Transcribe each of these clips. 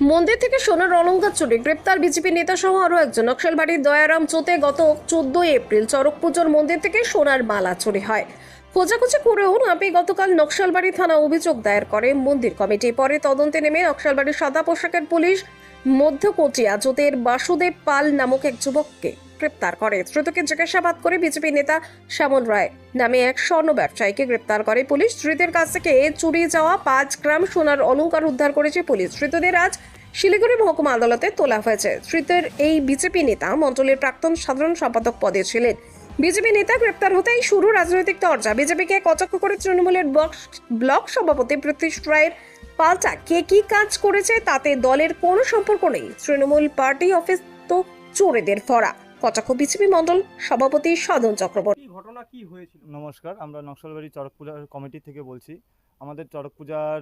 মন্দির থেকে সোনার অলঙ্কার চুরি। গ্রেপ্তার বিজেপি নেতা সহ আরও একজন। নকশালবাড়ির দয়ারাম চোতে গত চোদ্দই এপ্রিল চরক পুজোর মন্দির থেকে সোনার মালা চুরি হয়। খোঁজাখুঁজি করেও না পেয়ে গতকাল নকশালবাড়ি থানা অভিযোগ দায়ের করে মন্দির কমিটি। পরে তদন্তে নেমে নকশালবাড়ির সাদা পোশাকের পুলিশ মধ্যকোচিয়া জোতের বাসুদেব পাল নামক এক যুবককে গ্রেপ্তার করে। ধৃতকে জিজ্ঞাসাবাদ করে বিজেপি নেতা শ্যামল রায় নামে এক স্বর্ণ ব্যবসায়ীকে গ্রেপ্তার করে পুলিশ। ধৃতের কাছ থেকে চুরি যাওয়া পাঁচ গ্রাম সোনার অলঙ্কার উদ্ধার করেছে পুলিশ। ধৃতদের আজ শিলিগুড়ি মহকুমা আদালতে তোলা হয়েছে। ধৃতের এই বিজেপি নেতা মন্ডলের প্রাক্তন সাধারণ সম্পাদক পদে ছিলেন। বিজেপি নেতা গ্রেপ্তার হতেই শুরু রাজনৈতিক চর্চা বিজেপিকে কচক্ষ করে তৃণমূলের ব্লক সভাপতি প্রতীশ রায়ের পাল্টা কে কি কাজ করেছে তাতে দলের কোনো সম্পর্ক নেই। তৃণমূল পার্টি অফিস তো চোরেদের ফরা কচাক্ষ বিজেপি মণ্ডল সভাপতি সাধন চক্রবর্তী। ঘটনা কি হয়েছিল? নমস্কার আমরা নকশালবাড়ি চড়ক পূজার কমিটি থেকে বলছি। আমাদের চড়ক পূজার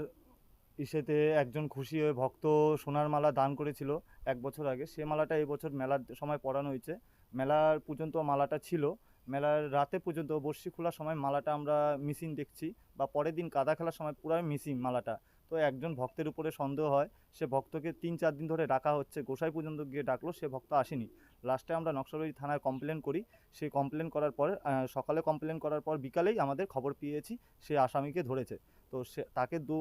ইসেতে একজন খুশি হয়ে ভক্ত সোনার মালা দান করেছিল এক বছর আগে। সে মালাটা এই বছর মেলার সময় পরানো হয়েছে। মেলার পর্যন্ত মালাটা ছিল। মেলার রাতে পর্যন্ত বর্ষি খোলার সময় মালাটা আমরা মিসিং দেখছি বা পরের দিন কাদা খেলার সময় পুরাই মিসিং মালাটা। তো একজন ভক্তের উপরে সন্দেহ হয়। সে ভক্তকে তিন চার দিন ধরে ডাকা হচ্ছে। গোসাই পর্যন্ত গিয়ে ডাকলো, সে ভক্ত আসেনি। লাস্টে আমরা নকশালবাড়ি থানায় কমপ্লেন করি। সেই কমপ্লেন করার পর সকালে কমপ্লেন করার পর বিকালেই আমাদের খবর পেয়েছি সে আসামিকে ধরেছে। তো সে, তাকে দু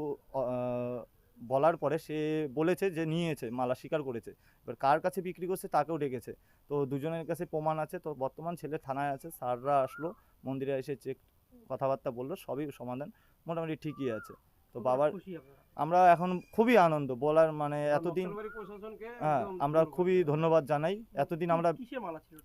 বলার পরে সে বলেছে যে নিয়েছে, মালা স্বীকার করেছে। এবার কার কাছে বিক্রি করছে তাকেও ডেকেছে। তো দুজনের কাছে প্রমাণ আছে। তো বর্তমান ছেলে থানায় আছে, স্যাররা আসলো, মন্দিরে এসে চেক কথাবার্তা বলল, সবই সমাধান। মোটামুটি ঠিকই আছে। তো বাবার আমরা এখন খুবই আনন্দ বলার মানে এতদিন হ্যাঁ আমরা খুবই ধন্যবাদ জানাই। এতদিন আমরা?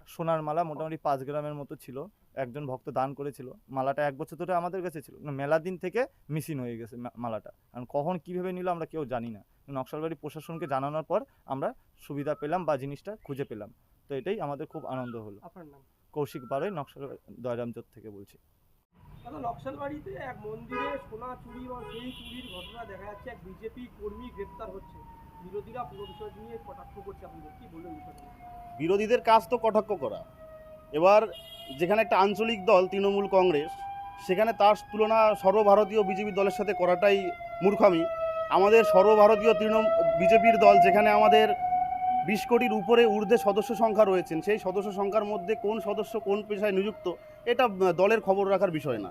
সোনার মালা মোটামুটি পাঁচ গ্রামের মতো ছিল একজন ভক্ত দান করেছিল। মালাটা এক বছর ধরে আমাদের কাছে ছিল। মেলা দিন থেকে মিসিং হয়ে গেছে মালাটা। কারণ কখন কীভাবে নিল আমরা কেউ জানি না। নকশালবাড়ি প্রশাসনকে জানানোর পর আমরা সুবিধা পেলাম বা জিনিসটা খুঁজে পেলাম। তো এটাই আমাদের খুব আনন্দ হলো। কৌশিক বারোই নকশালবাড়ি দয়রামচোর থেকে বলছি। দাদা এক মন্দিরে সোনা চুরি এবং সেই চুরির ঘটনা দেখা যাচ্ছে। এক বিজেপি কর্মী গ্রেপ্তার হচ্ছে। বিরোধীরা পুরো নিয়ে কটাক্ষ করছে আপনাদের। কি বিরোধীদের কাজ তো কটাক্ষ করা। এবার যেখানে একটা আঞ্চলিক দল, তৃণমূল কংগ্রেস, সেখানে তার তুলনা সর্বভারতীয় বিজেপি দলের সাথে করাটাই মূর্খামি। আমাদের সর্বভারতীয় তৃণমূল, বিজেপির দল, যেখানে আমাদের বিশ কোটির উপরে ঊর্ধ্বে সদস্য সংখ্যা রয়েছেন। সেই সদস্য সংখ্যার মধ্যে কোন সদস্য কোন পেশায় নিযুক্ত, এটা দলের খবর রাখার বিষয় না।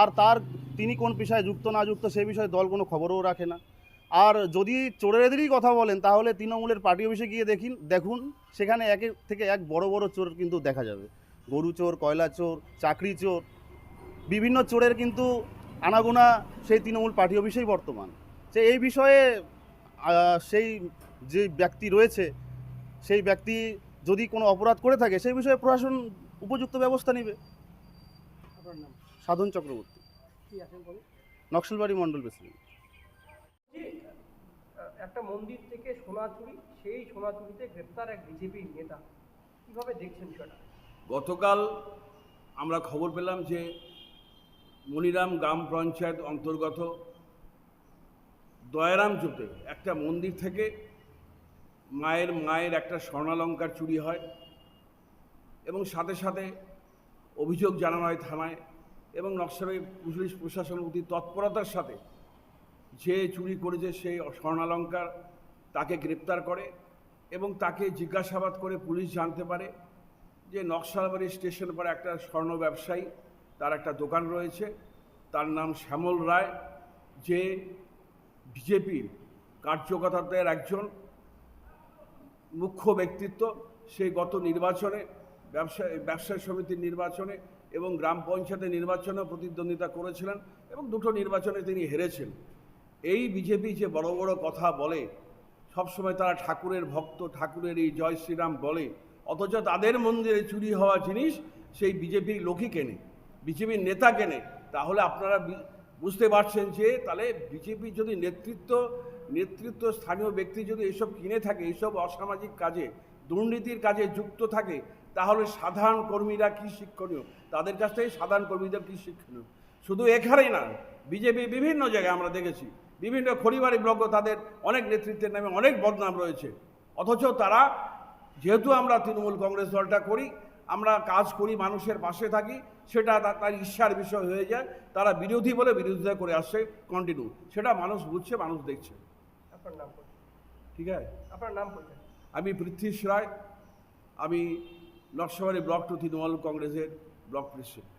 আর তার, তিনি কোন পেশায় যুক্ত না যুক্ত, সে বিষয়ে দল কোনো খবরও রাখে না। আর যদি চোরেদেরই কথা বলেন, তাহলে তৃণমূলের পার্টি অফিসে গিয়ে দেখিন দেখুন, সেখানে একের থেকে এক বড় বড় চোর কিন্তু দেখা যাবে। গরু চোর, কয়লা চোর, চাকরি চোর, বিভিন্ন চোরের কিন্তু আনাগোনা সেই তৃণমূল পার্টি অফিসেই বর্তমান। যে এই বিষয়ে সেই যে ব্যক্তি রয়েছে সেই ব্যক্তি যদি কোনো অপরাধ করে থাকে সেই বিষয়ে প্রশাসন উপযুক্ত ব্যবস্থা নেবে। আপনার নাম? সাধন চক্রবর্তী। কি আছেন বলুন? নকশালবাড়ি মণ্ডল প্রেসিডেন্ট। একটা মন্দির থেকে সোনা চুরি সেই সোনা চুরিতে গ্রেপ্তার এক বিজেপি নেতা। কীভাবে দেখছেন বিষয়টা? গতকাল আমরা খবর পেলাম যে মনিরাম গ্রাম পঞ্চায়েত অন্তর্গত দয়ারাম চোটে একটা মন্দির থেকে মায়ের মায়ের একটা স্বর্ণালঙ্কার চুরি হয় এবং সাথে সাথে অভিযোগ জানানো হয় থানায় এবং নকশালবাড়ি পুলিশ প্রশাসন অতি তৎপরতার সাথে যে চুরি করেছে সেই স্বর্ণালঙ্কার তাকে গ্রেপ্তার করে এবং তাকে জিজ্ঞাসাবাদ করে পুলিশ জানতে পারে যে নকশালবাড়ি স্টেশন পরে একটা স্বর্ণ ব্যবসায়ী, তার একটা দোকান রয়েছে। তার নাম শ্যামল রায়, যে বিজেপির কার্যকর্তাদের একজন মুখ্য ব্যক্তিত্ব সেই গত নির্বাচনে ব্যবসা ব্যবসায়ী সমিতির নির্বাচনে এবং গ্রাম পঞ্চায়েতের নির্বাচনে প্রতিদ্বন্দ্বিতা করেছিলেন এবং দুটো নির্বাচনে তিনি হেরেছেন। এই বিজেপি যে বড় বড় কথা বলে, সবসময় তারা ঠাকুরের ভক্ত, ঠাকুরের এই জয় শ্রীরাম বলে, অথচ তাদের মন্দিরে চুরি হওয়া জিনিস সেই বিজেপির লোকই কেনে, বিজেপির নেতা কেনে। তাহলে আপনারা বুঝতে পারছেন যে তাহলে বিজেপি যদি নেতৃত্ব নেতৃত্ব স্থানীয় ব্যক্তি যদি এসব কিনে থাকে এইসব অসামাজিক কাজে, দুর্নীতির কাজে যুক্ত থাকে, তাহলে সাধারণ কর্মীরা কি শিক্ষণীয়? তাদের কাছ থেকে সাধারণ কর্মীদের কি শিক্ষণীয়? শুধু এখানেই না, বিজেপি বিভিন্ন জায়গায় আমরা দেখেছি, বিভিন্ন খড়িবাড়ি ব্লকও তাদের অনেক নেতৃত্বের নামে অনেক বদনাম রয়েছে। অথচ তারা, যেহেতু আমরা তৃণমূল কংগ্রেস দলটা করি, আমরা কাজ করি, মানুষের পাশে থাকি, সেটা তার ঈর্ষার বিষয় হয়ে যায়, তারা বিরোধী বলে বিরোধিতা করে আসছে কন্টিনিউ সেটা মানুষ বুঝছে, মানুষ দেখছে। আপনার নাম ঠিক আছে? আপনার নাম আমি পৃথ্বীশ রায় আমি নকশাবাড়ি ব্লক টু তৃণমূল কংগ্রেসের ব্লক প্রেসিডেন্ট।